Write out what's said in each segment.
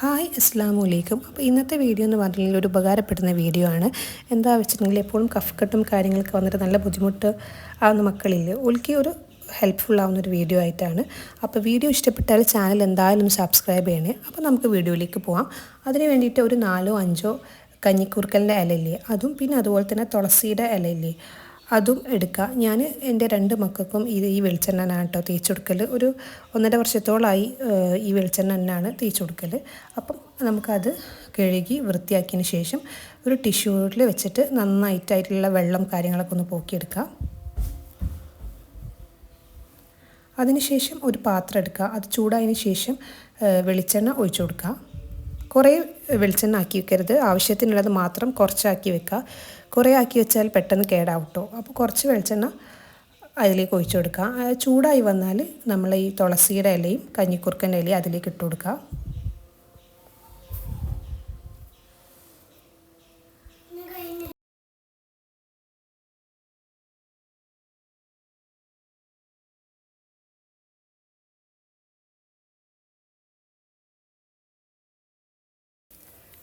Hi അസ്സാമു അലൈക്കും അപ്പോൾ ഇന്നത്തെ വീഡിയോ എന്ന് പറഞ്ഞിട്ടുണ്ടെങ്കിൽ ഒരു ഉപകാരപ്പെടുന്ന വീഡിയോ ആണ്. എന്താ വെച്ചിട്ടുണ്ടെങ്കിൽ എപ്പോഴും കഫക്കെട്ടും കാര്യങ്ങളൊക്കെ വന്നിട്ട് നല്ല ബുദ്ധിമുട്ട് ആവുന്ന മക്കളില്ലേ ഒലിക്ക് ഒരു ഹെൽപ്ഫുൾ ആവുന്ന ഒരു വീഡിയോ ആയിട്ടാണ്. അപ്പോൾ വീഡിയോ ഇഷ്ടപ്പെട്ടാൽ ചാനൽ എന്തായാലും സബ്സ്ക്രൈബ് ചെയ്യണേ. അപ്പോൾ നമുക്ക് വീഡിയോയിലേക്ക് പോവാം. അതിന് വേണ്ടിയിട്ട് ഒരു നാലോ അഞ്ചോ കഞ്ഞിക്കുറുക്കലിന്റെ ഇലയില്ലേ? അതും പിന്നെ അതുപോലെ തന്നെ തുളസിയുടെ ഇലയില്ലേ? അതും എടുക്കുക ഞാൻ എന്റെ രണ്ട് മക്കൾക്കും ഇത് ഈ വെളിച്ചെണ്ണ കേട്ടോ തേച്ച് കൊടുക്കൽ ഒരു ഒന്നര വർഷത്തോളമായി ഈ വെളിച്ചെണ്ണ തന്നെയാണ് തേച്ച് കൊടുക്കൽ അപ്പം നമുക്കത് കഴുകി വൃത്തിയാക്കിയതിന് ശേഷം ഒരു ടിഷ്യൂവിൽ വെച്ചിട്ട് നന്നായിട്ടായിട്ടുള്ള വെള്ളം കാര്യങ്ങളൊക്കെ ഒന്ന് പോക്കിയെടുക്കുക അതിനുശേഷം ഒരു പാത്രം എടുക്കുക അത് ചൂടായതിന് ശേഷം വെളിച്ചെണ്ണ ഒഴിച്ചു കൊടുക്കുക കുറേ വെളിച്ചെണ്ണ ആക്കി വെക്കരുത്. ആവശ്യത്തിനുള്ളത് മാത്രം കുറച്ചാക്കി വെക്കുക. കുറേ ആക്കി വെച്ചാൽ പെട്ടെന്ന് കേടാവട്ടോ. അപ്പോൾ കുറച്ച് വെളിച്ചെണ്ണ അതിലേക്ക് ഒഴിച്ചു കൊടുക്കുക. ചൂടായി വന്നാൽ നമ്മൾ ഈ തുളസിയുടെ ഇലയും കഞ്ഞിക്കുറുക്കന്റെ ഇലയും അതിലേക്ക് ഇട്ട് കൊടുക്കുക.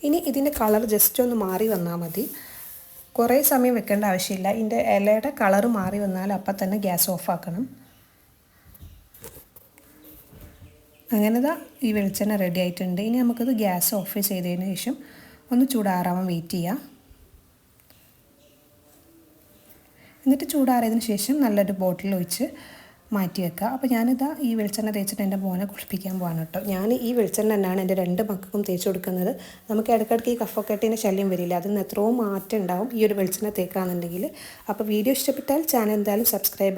ഇനി ഇതിന്റെ കളർ ജസ്റ്റ് ഒന്ന് മാറി വന്നാൽ മതി. കുറേ സമയം വെക്കേണ്ട ആവശ്യമില്ല. ഇതിന്റെ ഇലയുടെ കളർ മാറി വന്നാൽ അപ്പം തന്നെ ഗ്യാസ് ഓഫ് ആക്കണം അങ്ങനെ ദാ ഈ വെളിച്ചെണ്ണ റെഡി ആയിട്ടുണ്ട്. ഇനി നമുക്കത് ഗ്യാസ് ഓഫ് ചെയ്തതിന് ശേഷം ഒന്ന് ചൂടാറാവാൻ വെയിറ്റ് ചെയ്യാം. എന്നിട്ട് ചൂടാറിയതിന് ശേഷം നല്ലൊരു ബോട്ടിൽ ഒഴിച്ച് മാറ്റി വെക്കുക അപ്പോൾ ഞാനിതാ ഈ വെളിച്ചെണ്ണ തേച്ചിട്ട് എന്റെ മോനെ കുളിപ്പിക്കാൻ പോകാൻ കേട്ടോ. ഞാൻ ഈ വെളിച്ചെണ്ണ തന്നെയാണ് എന്റെ രണ്ട് മക്കൾക്കും തേച്ച് കൊടുക്കുന്നത്. നമുക്ക് ഇടയ്ക്കിടയ്ക്ക് ഈ കഫക്കെട്ടിന്റെ ശല്യം വരില്ല. അതിൽ നിന്ന് എത്രയോ മാറ്റം ഉണ്ടാവും ഈ ഒരു വെളിച്ചെണ്ണ തേക്കാന്നുണ്ടെങ്കിൽ. അപ്പോൾ വീഡിയോ ഇഷ്ടപ്പെട്ടാൽ ചാനൽ എന്തായാലും സബ്സ്ക്രൈബ്